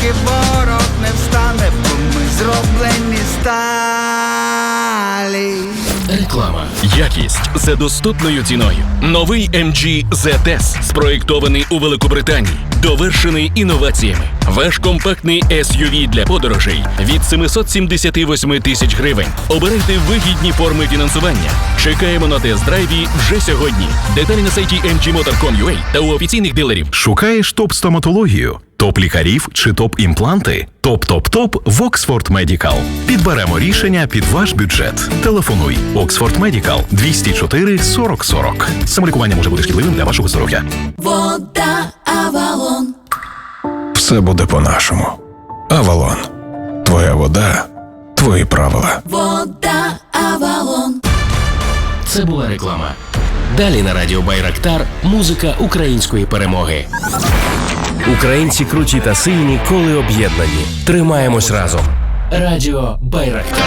поки ворог не встане, бо ми зроблені сталі. Реклама. Якість за доступною ціною. Новий MG ZS, спроєктований у Великобританії, довершений інноваціями. Ваш компактний SUV для подорожей від 778 тисяч гривень. Обирайте вигідні форми фінансування. Чекаємо на тест-драйві вже сьогодні. Деталі на сайті mgmotor.com.ua та у офіційних дилерів. Шукаєш топ-стоматологію, топ-лікарів чи топ-імпланти? Топ-топ-топ в Oxford Medical. Підберемо рішення під ваш бюджет. Телефонуй Oxford Medical 204 40 40. Самолікування може бути шкідливим для вашого здоров'я. Вода Авалон. Все буде по-нашому. Авалон. Твоя вода, твої правила. Вода Авалон. Це була реклама. Далі на радіо Байрактар музика української перемоги. Українці круті та сильні, коли об'єднані. Тримаємось разом. Радіо Байрактар.